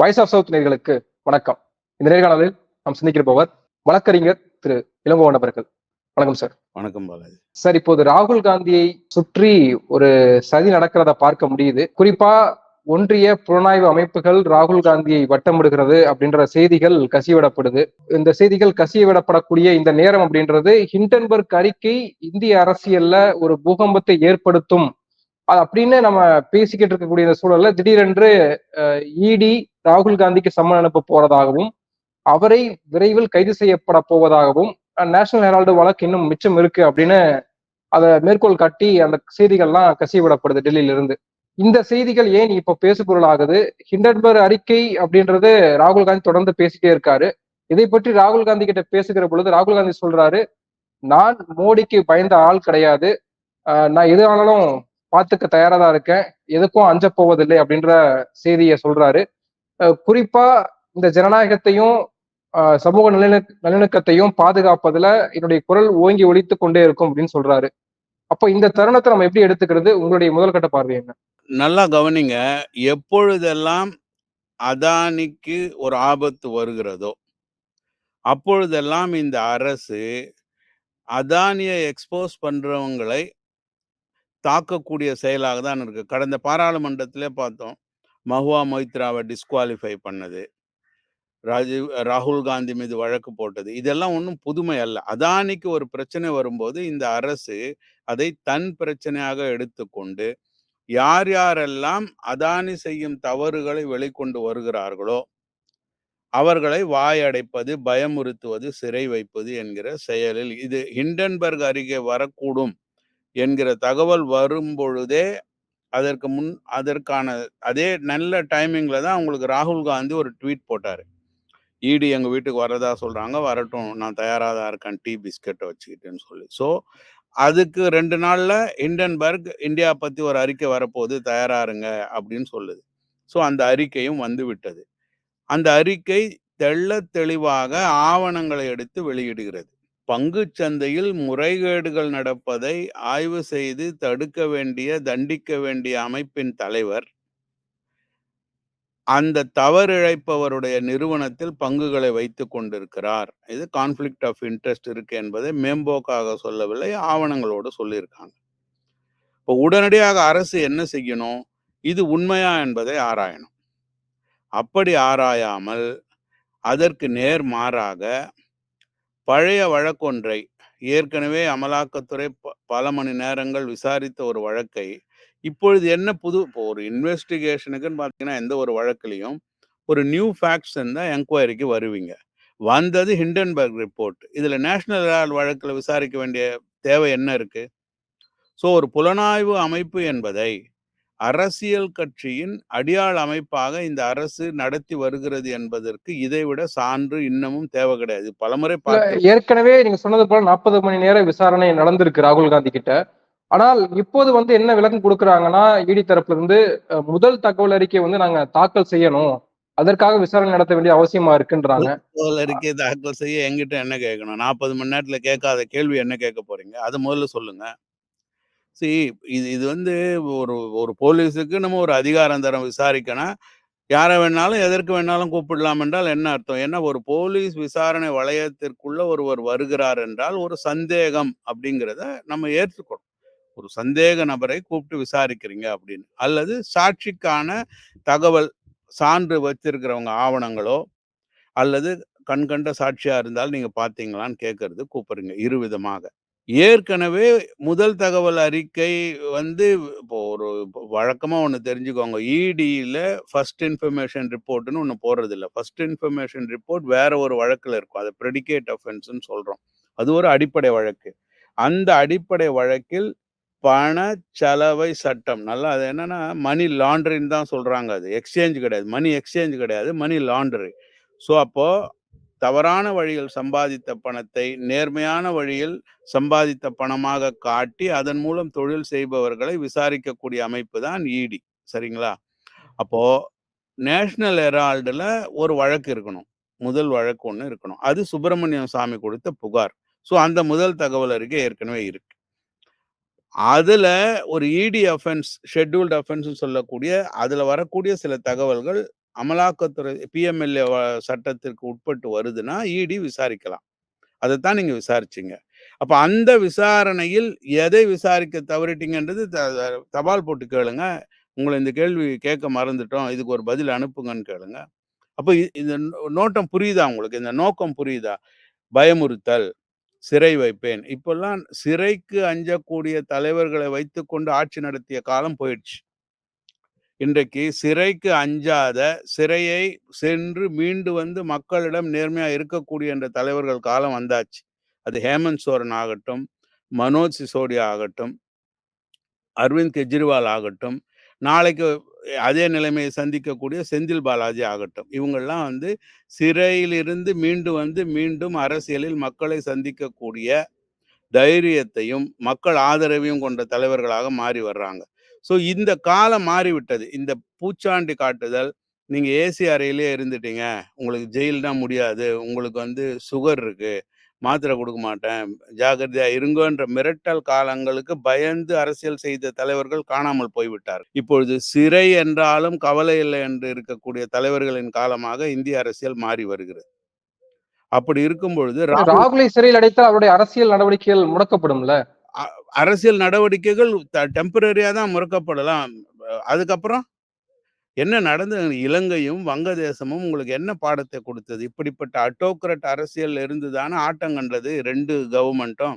Voice of south நேர்களுக்கு வணக்கம். இந்த நேர்காணலில் நாம் சந்திக்கிற வழக்கறிஞர் திரு இளங்கோவன் அவர்கள் வணக்கம் சார் வணக்கம் பாலாஜி. சார் இப்போது ராகுல் காந்தியை சுற்றி ஒரு சதி நடக்கிறத பார்க்க முடியுது. குறிப்பா ஒன்றிய புலனாய்வு அமைப்புகள் ராகுல் காந்தியை வட்டமிடுகிறது அப்படின்ற செய்திகள் கசிவிடப்படுது. இந்த செய்திகள் கசியவிடப்படக்கூடிய இந்த நேரம் அப்படின்றது ஹிண்டன்பர்க் அறிக்கை இந்திய அரசியல்ல ஒரு பூகம்பத்தை ஏற்படுத்தும். அப்படின்னு நம்ம பேசிக்கிட்டு இருக்கக்கூடிய இந்த சூழல்ல திடீரென்று இடி ராகுல் காந்திக்கு சம்மன் அனுப்ப போறதாகவும் அவரை விரைவில் கைது செய்யப்பட போவதாகவும் நேஷனல் ஹெரால்டு வழக்கு இன்னும் மிச்சம் இருக்கு அப்படின்னு அதை மேற்கோள் காட்டி அந்த செய்திகள்லாம் கசிவிடப்படுது டெல்லியிலிருந்து. இந்த செய்திகள் ஏன் இப்ப பேசுபொருள் ஆகுது ஹிண்டன்பர்க் அறிக்கை அப்படின்றது ராகுல் காந்தி தொடர்ந்து பேசிட்டே இருக்காரு. இதை பற்றி ராகுல் காந்தி கிட்ட பேசுகிற பொழுது ராகுல் காந்தி சொல்றாரு நான் மோடிக்கு பயந்த ஆள் கிடையாது. நான் எது ஆனாலும் பார்த்துக்க தயாரா தான் இருக்கேன். எதுக்கும் அஞ்ச போவதில்லை அப்படின்ற செய்தியை சொல்றாரு. குறிப்பா இந்த ஜனநாயகத்தையும் சமூக நல்லிண நல்லிணக்கத்தையும் பாதுகாப்பதுல என்னுடைய குரல் ஓங்கி ஒழித்து கொண்டே இருக்கும் அப்படின்னு சொல்றாரு. அப்போ இந்த தருணத்தை நம்ம எப்படி எடுத்துக்கிறது? உங்களுடைய முதல் கட்ட பார்வை என்ன? நல்லா கவனிங்க. எப்பொழுதெல்லாம் அதானிக்கு ஒரு ஆபத்து வருகிறதோ அப்பொழுதெல்லாம் இந்த அரசு அதானியை எக்ஸ்போஸ் பண்ணுறவங்களை தாக்கக்கூடிய செயலாக தான் இருக்குது கடந்த பாராளுமன்றத்திலே பார்த்தோம். மஹுவா மொய்த்ராவை டிஸ்குவாலிஃபை பண்ணது. ராஜீவ் ராகுல் காந்தி மீது வழக்கு போட்டது. இதெல்லாம் ஒன்றும் புதுமை அல்ல. அதானிக்கு ஒரு பிரச்சனை வரும்போது இந்த அரசு அதை தன் பிரச்சனையாக எடுத்துக்கொண்டு யார் யாரெல்லாம் அதானி செய்யும் தவறுகளை வெளிக்கொண்டு வருகிறார்களோ அவர்களை வாயடைப்பது பயமுறுத்துவது சிறை வைப்பது என்கிற செயலில். இது ஹிண்டன்பர்க் அருகே வரக்கூடும் என்கிற தகவல் வரும் பொழுதே அதற்கு முன் அதற்கான அதே நல்ல டைமிங்கில் தான் அவங்களுக்கு ராகுல் காந்தி ஒரு ட்வீட் போட்டார். ஈடி எங்கள் வீட்டுக்கு வரதா சொல்கிறாங்க வரட்டும் நான் தயாராக தான் இருக்கேன் டீ பிஸ்கெட்டை வச்சுக்கிட்டேன்னு சொல்லி. ஸோ அதுக்கு ரெண்டு நாளில் இண்டன்பர்க் இந்தியா பற்றி ஒரு அறிக்கை வரப்போகுது தயாராருங்க அப்படின்னு சொல்லுது. ஸோ அந்த அறிக்கையும் வந்து விட்டது. அந்த அறிக்கை தெள்ள தெளிவாக ஆவணங்களை எடுத்து வெளியிடுகிறது. சந்தையில் முறைகேடுகள் நடப்பதை ஆய்வு செய்து தடுக்க வேண்டிய தண்டிக்க வேண்டிய அமைப்பின் தலைவர். அந்த தவறிழைப்பவருடைய நிறுவனத்தில் பங்குகளை வைத்து கொண்டிருக்கிறார். இது கான்ஃப்ளிக்ட் ஆஃப் இன்ட்ரெஸ்ட் இருக்கு என்பதை மேம்போக்காக சொல்லவில்லை ஆவணங்களோடு சொல்லியிருக்காங்க. இப்போ உடனடியாக அரசு என்ன செய்யணும்? இது உண்மையா என்பதை ஆராயணும். அப்படி ஆராயாமல் அதற்கு நேர் மாறாக பழைய வழக்கொன்றை ஏற்கனவே அமலாக்கத்துறை பல மணி நேரங்கள் விசாரித்த ஒரு வழக்கை இப்பொழுது என்ன புது இப்போ ஒரு இன்வெஸ்டிகேஷனுக்குன்னு பார்த்தீங்கன்னா எந்த ஒரு வழக்குலையும் ஒரு நியூ ஃபேக்ட்ஸ் இருந்தால் என்கொயரிக்கு வருவீங்க. வந்தது ஹிண்டன்பர்க் ரிப்போர்ட். இதில் நேஷனல் வழக்கில் விசாரிக்க வேண்டிய தேவை என்ன இருக்குது ஸோ ஒரு புலனாய்வு அமைப்பு என்பதை அரசியல் கட்சியின் அடியாள் அமைப்பாக இந்த அரசு நடத்தி வருகிறது என்பதற்கு இதைவிட சான்று இன்னமும் தேவை கிடையாது. பலமுறை ஏற்கனவே நீங்க சொன்னது போல நாற்பது மணி நேர விசாரணை நடந்திருக்கு ராகுல் காந்தி கிட்ட. ஆனால் இப்போது வந்து என்ன விளக்கம் கொடுக்குறாங்கன்னா இடி தரப்புல இருந்து முதல் தகவல் அறிக்கை வந்து நாங்க தாக்கல் செய்யணும். அதற்காக விசாரணை நடத்த வேண்டிய அவசியமா இருக்குன்றாங்க. தகவல் அறிக்கை தாக்கல் செய்ய எங்கிட்ட என்ன கேட்கணும்? நாற்பது மணி நேரத்துல கேட்காத கேள்வி என்ன கேட்க போறீங்க? அதை முதல்ல சொல்லுங்க. சி இது இது வந்து ஒரு ஒரு போலீஸுக்கு நம்ம ஒரு அதிகாரம் தரம் விசாரிக்கணும். யாரை வேணாலும் எதற்கு வேணாலும் கூப்பிடலாம் என்றால் என்ன அர்த்தம்? ஏன்னா ஒரு போலீஸ் விசாரணை வளையத்திற்குள்ள ஒருவர் வருகிறார் என்றால் ஒரு சந்தேகம் அப்படிங்கிறத நம்ம ஏற்றுக்கணும். ஒரு சந்தேக நபரை கூப்பிட்டு விசாரிக்கிறீங்க அப்படின்னு. அல்லது சாட்சிக்கான தகவல் சான்று வச்சிருக்கிறவங்க ஆவணங்களோ அல்லது கண்கண்ட சாட்சியாக இருந்தால் நீங்கள் பார்த்தீங்களான்னு கேட்கறது கூப்பிடுங்க இரு விதமாக ஏற்கனவே முதல் தகவல் அறிக்கை வந்து இப்போ ஒரு வழக்கமா ஒன்று தெரிஞ்சுக்கோங்க. இடியில் ஃபர்ஸ்ட் இன்ஃபர்மேஷன் ரிப்போர்ட்னு ஒன்று போடுறது இல்லை ஃபர்ஸ்ட் இன்ஃபர்மேஷன் ரிப்போர்ட் வேற ஒரு வழக்கில் இருக்கும். அதை ப்ரெடிகேட் அஃபென்ஸ்னு சொல்றோம். அது ஒரு அடிப்படை வழக்கு. அந்த அடிப்படை வழக்கில் பண செலவை சட்டம். நல்லா அது என்னன்னா மணி லாண்ட்ரின்னு தான் சொல்றாங்க அது. எக்ஸ்சேஞ்ச் கிடையாது. மணி எக்ஸ்சேஞ்ச் கிடையாது. மணி லாண்ட்ரி ஸோ அப்போ தவறான வழியில் சம்பாதித்த பணத்தை நேர்மையான வழியில் சம்பாதித்த பணமாக காட்டி அதன் மூலம் தொழில் செய்பவர்களை விசாரிக்கக்கூடிய அமைப்பு தான் இடி சரிங்களா? அப்போ நேஷனல் ஹெரால்டில் ஒரு வழக்கு இருக்கணும். முதல் வழக்கு ஒன்று இருக்கணும். அது சுப்பிரமணியம் சாமி கொடுத்த புகார். ஸோ அந்த முதல் தகவல் அறிக்கை ஏற்கனவே இருக்கு. அதில் ஒரு இடி அஃபென்ஸ் ஷெட்யூல்டு அஃபென்ஸ் சொல்லக்கூடிய அதில் வரக்கூடிய சில தகவல்கள் அமலாக்கத்துறை பிஎம்எல்ஏ சட்டத்திற்கு உட்பட்டு வருதுன்னா இடி விசாரிக்கலாம். அதைத்தான் நீங்கள் விசாரிச்சிங்க. அப்போ அந்த விசாரணையில் எதை விசாரிக்க தவறிட்டீங்கன்றது த- தபால் போட்டு கேளுங்க. உங்களை இந்த கேள்வி கேட்க மறந்துட்டோம். இதுக்கு ஒரு பதில் அனுப்புங்கன்னு கேளுங்க. அப்போ இந்த நோ- நோட்டம் புரியுதா உங்களுக்கு? இந்த நோக்கம் புரியுதா? பயமுறுத்தல் சிறை வைப்பேன். இப்பெல்லாம் சிறைக்கு அஞ்சக்கூடிய தலைவர்களை வைத்துக்கொண்டு ஆட்சி நடத்திய காலம் போயிடுச்சு. இன்றைக்கு சிறைக்கு அஞ்சாத சிறையை சென்று மீண்டு வந்து மக்களிடம் நேர்மையா இருக்கக்கூடிய என்ற தலைவர்கள் காலம் வந்தாச்சு. அது ஹேமந்த் சோரன் ஆகட்டும் மனோஜ் சிசோடியா ஆகட்டும் அரவிந்த் கெஜ்ரிவால் ஆகட்டும் நாளைக்கு அதே நிலைமையை சந்திக்கக்கூடிய செந்தில் பாலாஜி ஆகட்டும். இவங்கெல்லாம் வந்து சிறையிலிருந்து மீண்டு வந்து மீண்டும் அரசியலில் மக்களை சந்திக்கக்கூடிய தைரியத்தையும் மக்கள் ஆதரவையும் கொண்ட தலைவர்களாக மாறி வர்றாங்க. ஸோ இந்த காலம் மாறிவிட்டது. இந்த பூச்சாண்டி காட்டுதல் நீங்க ஏசி அறையிலே இருந்துட்டீங்க. உங்களுக்கு ஜெயில் தான் முடியாது. உங்களுக்கு வந்து சுகர் இருக்கு. மாத்திரை கொடுக்க மாட்டேன். ஜாகிரதையா இருங்கன்ற மிரட்டல் காலங்களுக்கு பயந்து அரசியல் செய்த தலைவர்கள் காணாமல் போய்விட்டார் இப்பொழுது சிறை என்றாலும் கவலை இல்லை என்று இருக்கக்கூடிய தலைவர்களின் காலமாக இந்திய அரசியல் மாறி வருகிறது. அப்படி இருக்கும் பொழுது ராகுலை சிறையில் அடைத்தால் அவருடைய அரசியல் நடவடிக்கைகள் முடக்கப்படும்ல? அரசியல் நடவடிக்கைகள் டெம்பரரியாக தான் முறக்கப்படலாம். அதுக்கப்புறம் என்ன நடந்தது? இலங்கையும் வங்கதேசமும் உங்களுக்கு என்ன பாடத்தை கொடுத்தது? இப்படிப்பட்ட அட்டோக்ரட் அரசியல் இருந்துதானே ஆட்டம் கண்டது ரெண்டு கவர்மெண்ட்டும்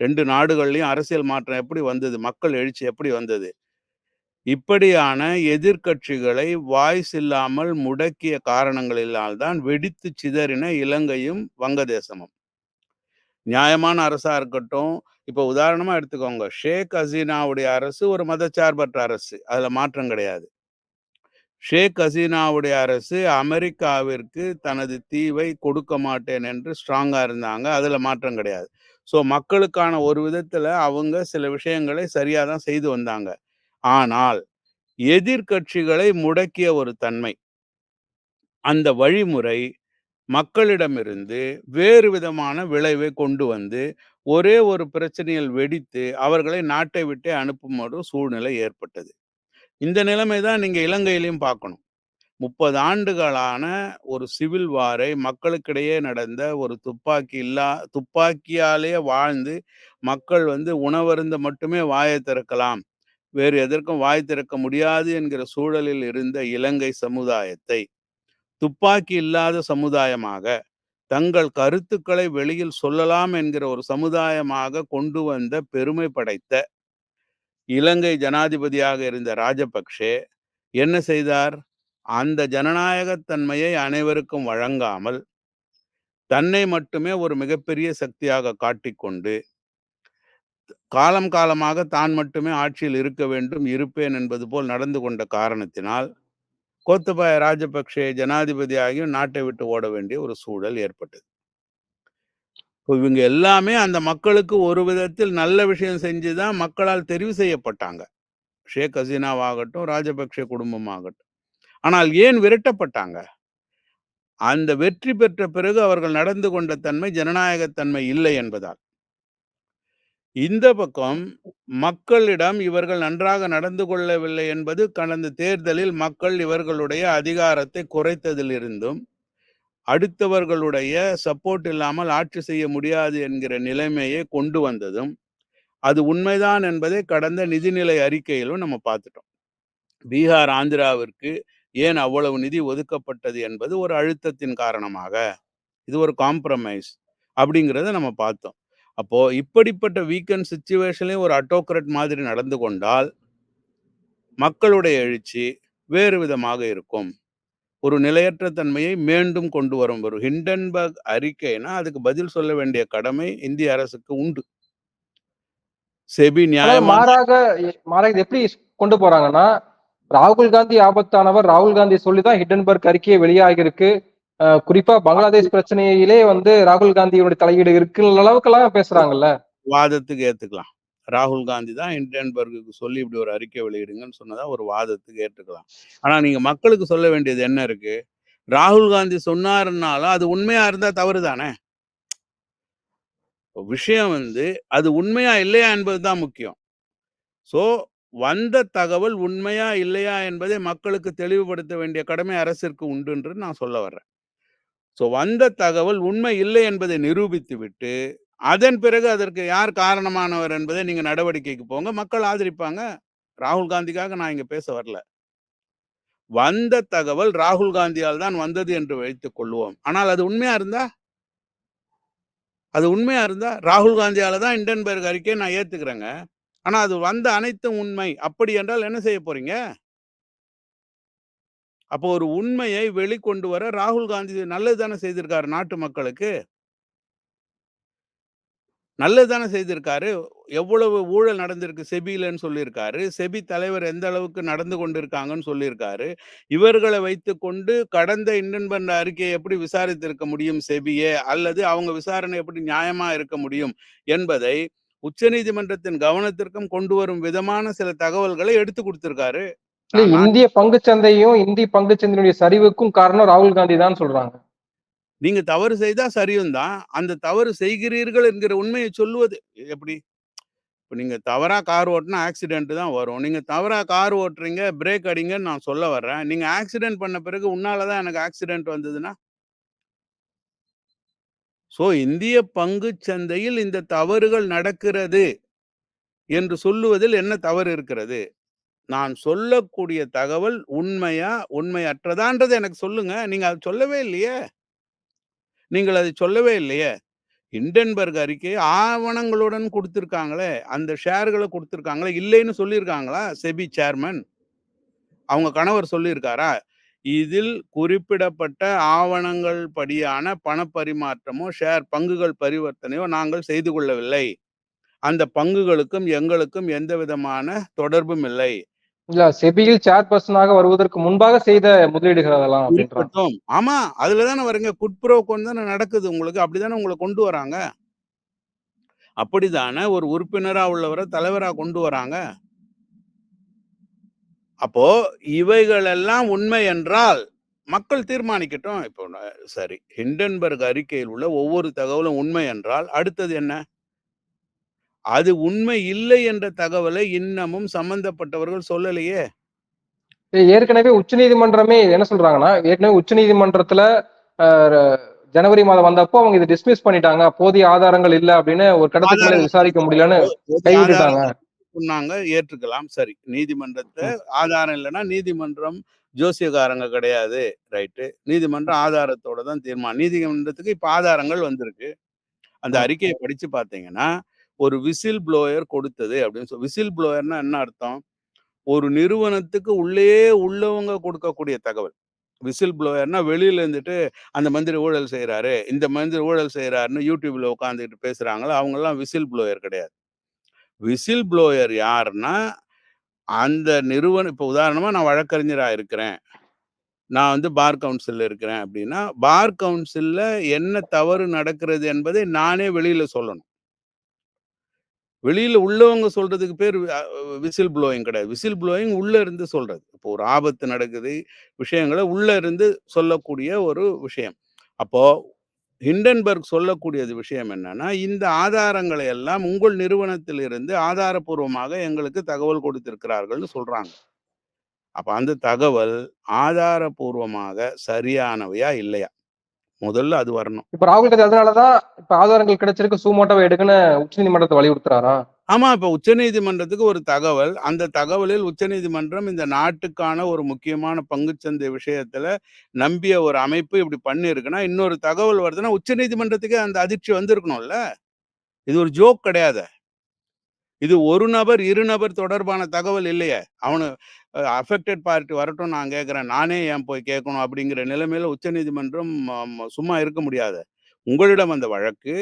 ரெண்டு நாடுகள்லையும் அரசியல் மாற்றம் எப்படி வந்தது? மக்கள் எழுச்சி எப்படி வந்தது? இப்படியான எதிர்க்கட்சிகளை வாய்ஸ் இல்லாமல் முடக்கிய காரணங்களினால் தான் வெடித்து சிதறின இலங்கையும் வங்கதேசமும். நியாயமான அரசாக இருக்கட்டும். இப்போ உதாரணமாக எடுத்துக்கோங்க. ஷேக் ஹசீனாவுடைய அரசு ஒரு மதச்சார்பற்ற அரசு. அதில் மாற்றம் கிடையாது. ஷேக் ஹசீனாவுடைய அரசு அமெரிக்காவிற்கு தனது தீவை கொடுக்க மாட்டேன் என்று ஸ்ட்ராங்கா இருந்தாங்க. அதுல மாற்றம் கிடையாது. ஸோ மக்களுக்கான ஒரு விதத்தில் அவங்க சில விஷயங்களை சரியாக தான் செய்து வந்தாங்க. ஆனால் எதிர்க்கட்சிகளை முடக்கிய ஒரு தன்மை. அந்த வழிமுறை மக்களிடமிருந்து வேறு விதமான விளைவை கொண்டு வந்து ஒரே ஒரு பிரச்சனையில் வெடித்து அவர்களை நாட்டை விட்டே அனுப்பும் ஒரு சூழ்நிலை ஏற்பட்டது. இந்த நிலைமை தான் நீங்கள் இலங்கையிலையும் பார்க்கணும். முப்பது ஆண்டுகளான ஒரு சிவில் வாரை மக்களுக்கிடையே நடந்த ஒரு துப்பாக்கி இல்லா துப்பாக்கியாலேயே வாழ்ந்து மக்கள் வந்து உணவருந்த மட்டுமே வாயை திறக்கலாம். வேறு எதற்கும் வாய் திறக்க முடியாது என்கிற சூழலில் இருந்த இலங்கை சமுதாயத்தை துப்பாக்கி இல்லாத சமுதாயமாக தங்கள் கருத்துக்களை வெளியில் சொல்லலாம் என்கிற ஒரு சமுதாயமாக கொண்டு வந்த பெருமை படைத்த இலங்கை ஜனாதிபதியாக இருந்த ராஜபக்ஷே என்ன செய்தார்? அந்த ஜனநாயகத்தன்மையை அனைவருக்கும் வழங்காமல் தன்னை மட்டுமே ஒரு மிகப்பெரிய சக்தியாக காட்டிக்கொண்டு காலம் காலமாக தான் மட்டுமே ஆட்சியில் இருக்க வேண்டும் இருப்பேன் என்பது போல் நடந்து கொண்ட காரணத்தினால் கோத்தபாய ராஜபக்சே ஜனாதிபதியாகியும் நாட்டை விட்டு ஓட வேண்டிய ஒரு சூழல் ஏற்பட்டது. இவங்க எல்லாமே அந்த மக்களுக்கு ஒரு விதத்தில் நல்ல விஷயம் செஞ்சுதான் மக்களால் தெரிவு செய்யப்பட்டாங்க. ஷேக் ஹசீனாவாகட்டும் ராஜபக்சே குடும்பமாகட்டும். ஆனால் ஏன் விரட்டப்பட்டாங்க? அந்த வெற்றி பெற்ற பிறகு அவர்கள் நடந்து கொண்ட தன்மை ஜனநாயகத்தன்மை இல்லை என்பதால். இந்த பக்கம் மக்களிடம் இவர்கள் நன்றாக நடந்து கொள்ளவில்லை என்பது கடந்த தேர்தலில் மக்கள் இவர்களுடைய அதிகாரத்தை குறைத்ததிலிருந்தும் அடுத்தவர்களுடைய சப்போர்ட் இல்லாமல் ஆட்சி செய்ய முடியாது என்கிற நிலைமையை கொண்டு வந்ததும் அது உண்மைதான் என்பதை கடந்த நிதிநிலை அறிக்கையிலும் நம்ம பார்த்துட்டோம். பீகார் ஆந்திராவிற்கு ஏன் அவ்வளவு நிதி ஒதுக்கப்பட்டது என்பது ஒரு அழுத்தத்தின் காரணமாக இது ஒரு காம்ப்ரமைஸ் அப்படிங்கிறத நம்ம பார்த்தோம். அப்போ இப்படிப்பட்ட வீக்கெண்ட் சுச்சுவேஷன்லயும் ஒரு அட்டோக்ரட் மாதிரி நடந்து கொண்டால் மக்களுடைய எழுச்சி வேறு விதமாக இருக்கும். ஒரு நிலையற்ற தன்மையை மீண்டும் கொண்டு வரும் ஒரு ஹிண்டன்பர்க் அறிக்கைனா அதுக்கு பதில் சொல்ல வேண்டிய கடமை இந்திய அரசுக்கு உண்டு. செபி நியாயமா? மாறாக மாறாக எப்படி கொண்டு போறாங்கன்னா ராகுல் காந்தி ஆபத்தானவர் ராகுல் காந்தி சொல்லிதான் ஹிண்டன்பர்க் அறிக்கையை வெளியாகி இருக்கு குறிப்பா பங்களாதேஷ் பிரச்சனையிலே வந்து ராகுல் காந்தியோட தலையீடு இருக்குன்ற அளவுக்கு எல்லாம் பேசுறாங்கல்ல? வாதத்துக்கு ஏத்துக்கலாம். ராகுல் காந்தி தான் ஹிண்டன்பர்க்கு சொல்லி இப்படி ஒரு அறிக்கை வெளியிடுங்கன்னு சொன்னதா ஒரு வாதத்துக்கு ஏற்றுக்கலாம் ஆனா நீங்க மக்களுக்கு சொல்ல வேண்டியது என்ன இருக்கு? ராகுல் காந்தி சொன்னாருன்னாலும் அது உண்மையா இருந்தா தவறு தானே? விஷயம் வந்து அது உண்மையா இல்லையா என்பதுதான் முக்கியம். சோ வந்த தகவல் உண்மையா, இல்லையா என்பதை மக்களுக்கு தெளிவுபடுத்த வேண்டிய கடமை அரசிற்கு உண்டு என்று நான் சொல்ல வர்றேன். ஸோ வந்த தகவல் உண்மை இல்லை என்பதை நிரூபித்துவிட்டு, அதன் பிறகு அதற்கு யார் காரணமானவர் என்பதை நீங்கள் நடவடிக்கைக்கு போங்க. மக்கள் ஆதரிப்பாங்க. ராகுல் காந்திக்காக நான் இங்கே பேச வரல. வந்த தகவல் ராகுல் காந்தியால் தான் வந்தது என்று வைத்துக் கொள்வோம். ஆனால் அது உண்மையா இருந்தா? அது உண்மையா இருந்தா, ராகுல் காந்தியால தான் இண்டன்பர்க் அறிக்கையை நான் ஏத்துக்கிறேங்க. ஆனா அது வந்த அனைத்தும் உண்மை. அப்படி என்றால் என்ன செய்ய போறீங்க? அப்போ ஒரு உண்மையை வெளிக்கொண்டு வர ராகுல் காந்தி நல்லது தானே செய்திருக்காரு நாட்டு மக்களுக்கு. நல்லது தானே செய்திருக்காரு. எவ்வளவு ஊழல் நடந்திருக்கு செபிலன்னு சொல்லியிருக்காரு. செபி தலைவர் எந்த அளவுக்கு நடந்து கொண்டிருக்காங்கன்னு சொல்லியிருக்காரு. இவர்கள வைத்துக்கொண்டு கடந்த ஹிண்டன்பர்க் அறிக்கையை எப்படி விசாரித்திருக்க முடியும் செபியே அல்லது அவங்க விசாரணை எப்படி நியாயமா இருக்க முடியும்? என்பதை உச்சநீதிமன்றத்தின் கவனத்திற்கும் கொண்டு வரும் விதமான சில தகவல்களை எடுத்து கொடுத்துருக்காரு இந்திய பங்குச் சந்தையும், இந்திய பங்குச் சந்தையினுடைய சரிவுக்கும் காரணம் ராகுல் காந்தி தான் சொல்றாங்க. நீங்க தவறு செய்தா சரியும் தான். அந்த தவறு செய்கிறீர்கள் என்கிற உண்மையை சொல்லுவது எப்படி? இப்ப நீங்க தவறா கார் ஓட்டுனா ஆக்சிடென்ட் தான் வரும். நீங்க தவறா கார் ஓட்டுறீங்க, பிரேக் அடிங்கன்னு நான் சொல்ல வர்றேன். நீங்க ஆக்சிடென்ட் பண்ண பிறகு உன்னால தான் எனக்கு ஆக்சிடென்ட் வந்ததுன்னா? ஸோ இந்திய பங்குச் சந்தையில் இந்த தவறுகள் நடக்கிறது என்று சொல்லுவதில் என்ன தவறு இருக்கிறது? நான் சொல்லக்கூடிய தகவல் உண்மையா, உண்மையற்றதான்றது எனக்கு சொல்லுங்க. நீங்க அதை சொல்லவே இல்லையே! நீங்கள் அதை சொல்லவே இல்லையே! இண்டன்பர்க் அறிக்கையை ஆவணங்களுடன் கொடுத்துருக்காங்களே அந்த ஷேர்களை கொடுத்துருக்காங்களே இல்லைன்னு சொல்லியிருக்காங்களா? SEBI chairman. அவங்க கணவர் சொல்லியிருக்காரா? இதில் குறிப்பிடப்பட்ட ஆவணங்கள் படியான பணப்பரிமாற்றமோ, ஷேர் பங்குகள் பரிவர்த்தனையோ நாங்கள் செய்து கொள்ளவில்லை. அந்த பங்குகளுக்கும் எங்களுக்கும் எந்த விதமான தொடர்பும் இல்லை. இல்ல செபியில் சேர்பர்சனாக வருவதற்கு முன்பாக செய்த முதலீடுகள் அதெல்லாம் ஆமா. அதுல தானே குட்புரோ குட் தானே நடக்குது உங்களுக்கு. அப்படிதானே உங்கள கொண்டு வராங்க. அப்படிதானே ஒரு உறுப்பினரா உள்ளவரை தலைவரா கொண்டு வராங்க. அப்போ இவைகளெல்லாம் உண்மை என்றால், மக்கள் தீர்மானிக்கட்டும். இப்போ சரி. ஹிண்டன்பர்க் அறிக்கையில் உள்ள ஒவ்வொரு தகவலும் உண்மை என்றால், அடுத்தது என்ன? அது உண்மை இல்லை என்ற தகவலை இன்னமும் சம்பந்தப்பட்டவர்கள் சொல்லலையே! ஏற்கனவே உச்சநீதிமன்றமே என்ன சொல்றாங்கன்னா, ஏற்கனவே உச்சநீதிமன்றத்துல அ ர ஜனவரி மாதம் வந்தப்போ அவங்க இத டிஸ்மிஸ் பண்ணிட்டாங்க. போதிய ஆதாரங்கள் இல்ல அப்படின்னு ஒரு ஆதாரங்கள் விசாரிக்க முடியலன்னு கைவிட்டுட்டாங்க. சொன்னாங்க. ஏற்றுக்கலாம். சரி. நீதிமன்றத்த. ஆதாரம் இல்லன்னா, நீதிமன்றம் ஜோசியக்காரங்க கிடையாது. ரைட்டு. நீதிமன்றம் ஆதாரத்தோட தான் தீர்மானம். நீதிமன்றத்துக்கு இப்ப ஆதாரங்கள் வந்திருக்கு. அந்த. அறிக்கைய படிச்சு பார்த்தீங்கன்னா, ஒரு விசில் ப்ளோயர் கொடுத்தது அப்படின்னு சொல்லி விசில் ப்ளோயர்னா என்ன அர்த்தம்? ஒரு நிறுவனத்துக்கு உள்ளேயே உள்ளவங்க கொடுக்கக்கூடிய தகவல். விசில் ப்ளோயர்னா வெளியில இருந்துட்டு, அந்த மந்திரி ஊழல் செய்கிறாரு இந்த மந்திரி ஊழல் செய்கிறாருன்னு யூடியூப்ல உட்காந்துக்கிட்டு பேசுறாங்களோ அவங்கெல்லாம் விசில் ப்ளோயர் கிடையாது. விசில் ப்ளோயர் யாருன்னா, அந்த நிறுவனம் இப்போ உதாரணமா நான் வழக்கறிஞராக இருக்கிறேன். நான் வந்து பார் கவுன்சில்ல இருக்கிறேன் அப்படின்னா, பார் கவுன்சிலில் என்ன தவறு நடக்கிறது என்பதை நானே வெளியில சொல்லணும். வெளியில உள்ளவங்க சொல்றதுக்கு பேர் விசில் ப்ளோயிங் கிடையாது. விசில் ப்ளோயிங் உள்ள இருந்து சொல்றது. இப்போ ஒரு ஆபத்து நடக்குது, விஷயங்கள உள்ள இருந்து சொல்லக்கூடிய ஒரு விஷயம். அப்போ ஹிண்டன்பர்க் சொல்லக்கூடியது விஷயம் என்னன்னா, இந்த ஆதாரங்களை எல்லாம் உங்கள் நிறுவனத்திலிருந்து ஆதாரபூர்வமாக எங்களுக்கு தகவல் கொடுத்திருக்கிறார்கள்னு சொல்றாங்க. அப்ப அந்த தகவல் ஆதாரபூர்வமாக சரியானவையா? இல்லையா? முதல்ல அது வரணும். இப்ப ராகுல் காந்தி அதனாலதான் இப்ப ஆதாரங்கள் கிடைச்சிருக்கு சூமோட்டோவை எடுக்குன்னு உச்சநீதிமன்றத்த வலியுறுத்துறாரா? ஆமா. இப்ப உச்சநீதிமன்றத்துக்கு ஒரு தகவல். அந்த தகவலில் உச்சநீதிமன்றம் இந்த நாட்டுக்கான ஒரு முக்கியமான பங்குச்சந்தை விஷயத்துல நம்பிய ஒரு அமைப்பு இப்படி பண்ணிருக்குன்னா இன்னொரு தகவல் வருதுன்னா, உச்சநீதிமன்றத்துக்கே அந்த அதிர்ச்சி வந்திருக்கணும்ல. இது ஒரு ஜோக் கிடையாது இது ஒரு நபர், இரு நபர் தொடர்பான தகவல் இல்லையே. அவனு அஃபெக்டட் பார்ட்டி வரட்டும் நான் கேட்குறேன் நானே ஏன் போய் கேட்கணும் அப்படிங்கிற நிலைமையில உச்சநீதிமன்றம் நீதிமன்றம் சும்மா இருக்க முடியாது. உங்களிடம் அந்த வழக்கு,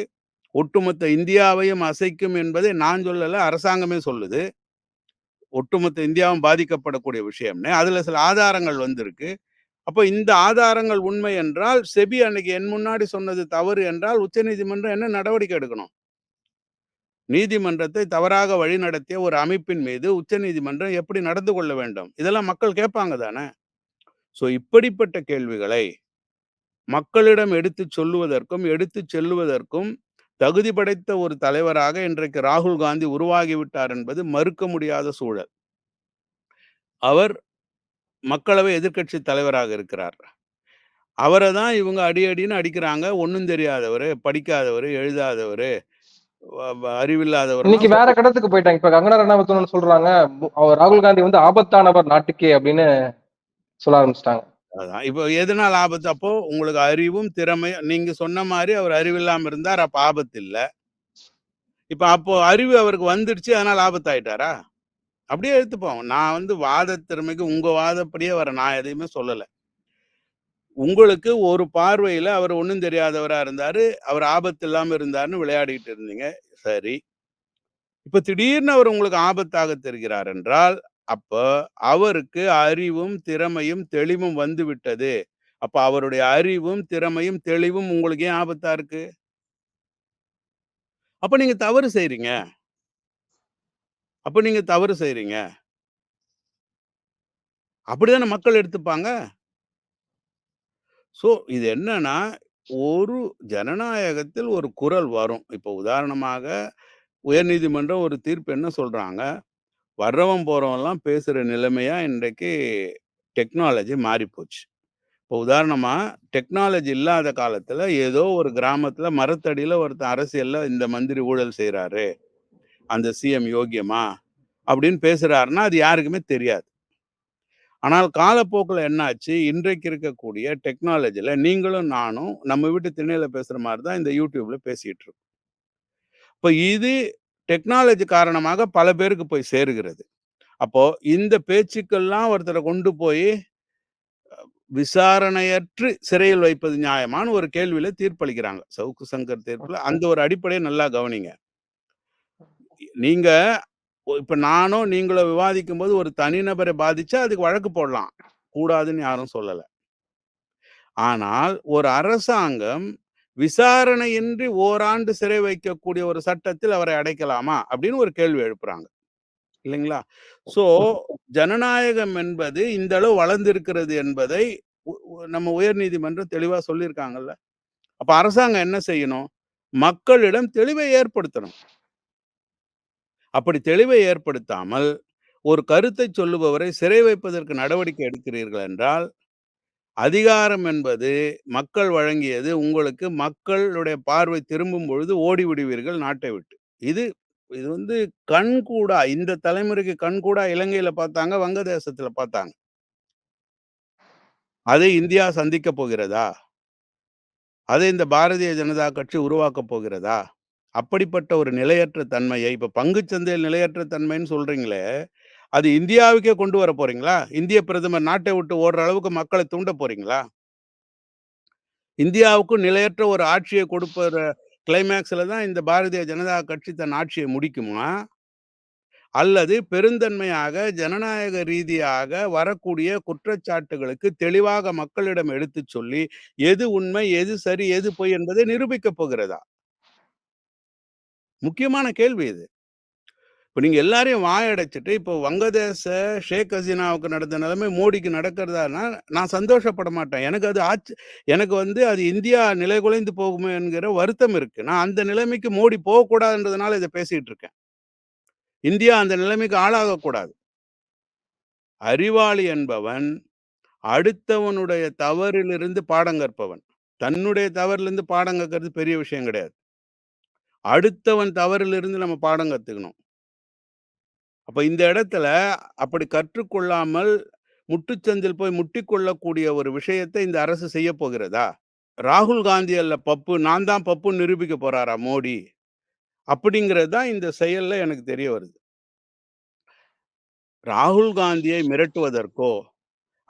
ஒட்டுமொத்த இந்தியாவையும் அசைக்கும் என்பதை நான் சொல்லலை அரசாங்கமே சொல்லுது. ஒட்டுமொத்த இந்தியாவும் பாதிக்கப்படக்கூடிய விஷயம்னு. அதில் சில ஆதாரங்கள் வந்திருக்கு. அப்போ இந்த ஆதாரங்கள் உண்மை என்றால், செபி அன்னைக்கு என் முன்னாடி சொன்னது தவறு என்றால், உச்சநீதிமன்றம் என்ன நடவடிக்கை எடுக்கணும்? நீதிமன்றத்தை தவறாக வழிநடத்திய ஒரு அமைப்பின் மீது உச்சநீதிமன்றம் எப்படி நடந்து கொள்ள வேண்டும்? இதெல்லாம் மக்கள் கேட்பாங்க தானே! ஸோ இப்படிப்பட்ட கேள்விகளை மக்களிடம் எடுத்துச் சொல்லுவதற்கும், எடுத்துச் செல்லுவதற்கும் தகுதி படைத்த ஒரு தலைவராக இன்றைக்கு ராகுல் காந்தி உருவாகிவிட்டார் என்பது மறுக்க முடியாத சூழல். அவர் மக்களவை எதிர்க்கட்சி தலைவராக இருக்கிறார். அவர தான் இவங்க அடி அடின்னு அடிக்கிறாங்க. ஒண்ணும் தெரியாதவரு, படிக்காதவரு, எழுதாதவரு, அறிவில்லாதவர்லாம் இன்னைக்கு வேற சொல்றாங்க. கட்டத்துக்கு போயிட்டாங்க. இப்ப கங்கனா ஒண்ணு சொல்றாங்க. அவர் ராகுல் காந்தி வந்து ஆபத்தானவர் நாட்டுக்கே அப்படின்னு சொல்ல ஆரம்பிச்சுட்டாங்க. அதான். இப்போ எதனால ஆபத்து? அப்போ உங்களுக்கு அறிவும், திறமையும் நீங்க சொன்ன மாதிரி அவர் அறிவில்லாம இருந்தார். அப்ப ஆபத்து இல்ல. இப்ப அப்போ அறிவு அவருக்கு வந்துடுச்சு. அதனால ஆபத்தாயிட்டாரா? அப்படியே எடுத்துப்போம். நான் வந்து வாத திறமைக்கு உங்க வாதப்படியே வர நான் எதையுமே சொல்லல. உங்களுக்கு ஒரு பார்வையில அவர் ஒன்றும் தெரியாதவரா இருந்தாரு. அவர் ஆபத்து இல்லாம இருந்தாருன்னு விளையாடிக்கிட்டு இருந்தீங்க. சரி. இப்ப திடீர்னு அவர் உங்களுக்கு ஆபத்தாக தெரிகிறார் என்றால், அப்ப அவருக்கு அறிவும், திறமையும், தெளிவும் வந்து விட்டது. அப்ப அவருடைய அறிவும், திறமையும், தெளிவும் உங்களுக்கு ஏன் ஆபத்தா இருக்கு? அப்ப நீங்க தவறு செய்றீங்க. அப்ப நீங்க தவறு செய்றீங்க. அப்படிதான மக்கள் எடுத்துப்பாங்க. ஸோ இது என்னன்னா, ஒரு ஜனநாயகத்தில் ஒரு குரல் வரும். இப்போ உதாரணமாக உயர்நீதிமன்றம் ஒரு தீர்ப்பு என்ன சொல்றாங்க? வர்றவன் போகிறவன்லாம் பேசுகிற நிலைமையாக இன்றைக்கு டெக்னாலஜி மாறிப்போச்சு. இப்போ உதாரணமாக டெக்னாலஜி இல்லாத காலத்தில் ஏதோ ஒரு கிராமத்தில் மரத்தடியில் ஒருத்தன் அரசியலில் இந்த மந்திரி ஊழல் செய்கிறாரு அந்த சிஎம் யோக்கியமா? அப்படின்னு பேசுகிறாருன்னா அது யாருக்குமே தெரியாது. ஆனால் காலப்போக்கில் என்னாச்சு இன்றைக்கு இருக்கக்கூடிய டெக்னாலஜியில் நீங்களும் நானும் நம்ம வீட்டு திண்ணையில் பேசுகிற மாதிரி தான் இந்த யூடியூப்பில் பேசிகிட்டு இருக்கோம். இப்போ இது டெக்னாலஜி காரணமாக பல பேருக்கு போய் சேருகிறது. அப்போ இந்த பேச்சுக்கெல்லாம் ஒருத்தர கொண்டு போய் விசாரணையற்று சிறையில் வைப்பது நியாயமான்னு ஒரு கேள்வியில தீர்ப்பளிக்கிறாங்க. சவுக்கு சங்கர் தீர்ப்புல அந்த ஒரு அடிப்படைய நல்லா கவனிங்க. நீங்க ஒ இப்ப நானோ, நீங்களோ விவாதிக்கும்போது ஒரு தனிநபரை பாதிச்சா அதுக்கு வழக்கு போடலாம். கூடாதுன்னு யாரும் சொல்லல. ஆனால் ஒரு அரசாங்கம் விசாரணையின்றி ஓராண்டு சிறை வைக்கக்கூடிய ஒரு சட்டத்தில் அவரை அடைக்கலாமா? அப்படின்னு ஒரு கேள்வி எழுப்புறாங்க. இல்லைங்களா? ஸோ ஜனநாயகம் என்பது இந்த அளவு வளர்ந்திருக்கிறது என்பதை உ உயர் நீதிமன்றம் உயர்நீதிமன்றம் தெளிவா சொல்லியிருக்காங்கல்ல. அப்ப அரசாங்கம் என்ன செய்யணும்? மக்களிடம் தெளிவை ஏற்படுத்தணும். அப்படி தெளிவை ஏற்படுத்தாமல், ஒரு கருத்தை சொல்லுபவரை சிறை வைப்பதற்கு நடவடிக்கை எடுக்கிறீர்கள் என்றால், அதிகாரம் என்பது மக்கள் வழங்கியது. உங்களுக்கு மக்களுடைய பார்வை திரும்பும் பொழுது ஓடி விடுவீர்கள் நாட்டை விட்டு. இது இது வந்து கண்கூடா இந்த தலைமுறைக்கு கண்கூடா இலங்கையில பார்த்தாங்க, வங்கதேசத்தில பார்த்தாங்க. அதை இந்தியா சந்திக்கப் போகிறதா? அதை இந்த பாரதிய ஜனதா கட்சி உருவாக்கப் போகிறதா? அப்படிப்பட்ட ஒரு நிலையற்ற தன்மையை இப்ப பங்குச் சந்தையில் நிலையற்ற தன்மைன்னு சொல்றீங்களே, அது இந்தியாவுக்கே கொண்டு வர போறீங்களா? இந்திய பிரதமர் நாட்டை விட்டு ஓடுற அளவுக்கு மக்களை தூண்ட போறீங்களா? இந்தியாவுக்கும் நிலையற்ற ஒரு ஆட்சியை கொடுப்பற கிளைமேக்ஸில் தான் இந்த பாரதிய ஜனதா கட்சி தன் ஆட்சியை முடிக்குமா? அல்லது பெருந்தன்மையாக ஜனநாயக ரீதியாக வரக்கூடிய குற்றச்சாட்டுகளுக்கு தெளிவாக மக்களிடம் எடுத்துச் சொல்லி, எது உண்மை, எது சரி, எது பொய் என்பதை நிரூபிக்கப் போகிறதா? முக்கியமான கேள்வி இது. இப்போ நீங்கள் எல்லாரையும் வாயடைச்சிட்டு இப்போ வங்கதேச ஷேக் ஹசீனாவுக்கு நடந்த நிலைமை மோடிக்கு நடக்கிறதான்னா, நான் சந்தோஷப்பட மாட்டேன். எனக்கு அது ஆச்சு எனக்கு வந்து அது இந்தியா நிலைகுலைந்து போகுமே என்கிற வருத்தம் இருக்குது நான் அந்த நிலைமைக்கு மோடி போகக்கூடாதுன்றதுனால இதை பேசிகிட்டு இருக்கேன். இந்தியா அந்த நிலைமைக்கு ஆளாகக்கூடாது. அறிவாளி என்பவன், அடுத்தவனுடைய தவறிலிருந்து பாடம் கற்பவன். தன்னுடைய தவறிலிருந்து பாடம் கற்கிறது பெரிய விஷயம் கிடையாது. அடுத்தவன் தவறிலிருந்து நம்ம பாடம் கற்றுக்கணும் அப்போ இந்த இடத்துல அப்படி கற்றுக்கொள்ளாமல், முட்டுச்சந்தில் போய் முட்டிக்கொள்ளக்கூடிய ஒரு விஷயத்தை இந்த அரசு செய்யப் போகிறதா? ராகுல் காந்தி அல்ல பப்பு, நான் தான் பப்புன்னு நிரூபிக்க போறாரா மோடி? அப்படிங்கிறது தான் இந்த செயல்ல எனக்கு தெரிய வருது. ராகுல் காந்தியை மிரட்டுவதற்கோ,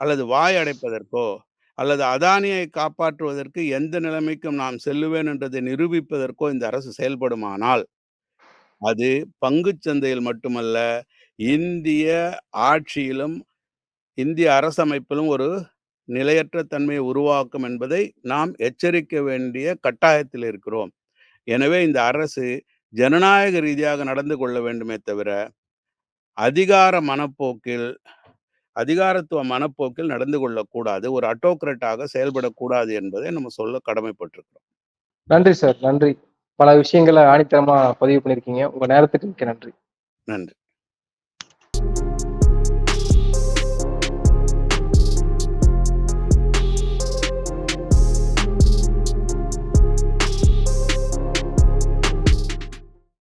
அல்லது வாய் அடைப்பதற்கோ, அல்லது அதானியை காப்பாற்றுவதற்கு எந்த நிலைமைக்கும் நாம் செல்லுவேன் என்றதை நிரூபிப்பதற்கோ இந்த அரசு செயல்படுமானால், அது பங்கு சந்தையில் மட்டுமல்ல, இந்திய ஆட்சியிலும், இந்திய அரசமைப்பிலும் ஒரு நிலையற்ற தன்மையை உருவாக்கும் என்பதை நாம் எச்சரிக்க வேண்டிய கட்டாயத்தில் இருக்கிறோம். எனவே இந்த அரசு ஜனநாயக ரீதியாக நடந்து கொள்ள வேண்டுமே தவிர, அதிகார மனப்போக்கில் அதிகாரத்துவ மனப்போக்கில் நடந்து கொள்ளக்கூடாது. ஒரு அட்டோக்ரட்டாக செயல்படக்கூடாது என்பதை நம்ம சொல்ல கடமைப்பட்டிருக்கிறோம். நன்றி சார். நன்றி. பல விஷயங்களை ஆணித்தரமா பதிவு பண்ணியிருக்கீங்க. உங்க நேரத்துக்கு மிக்க நன்றி. நன்றி.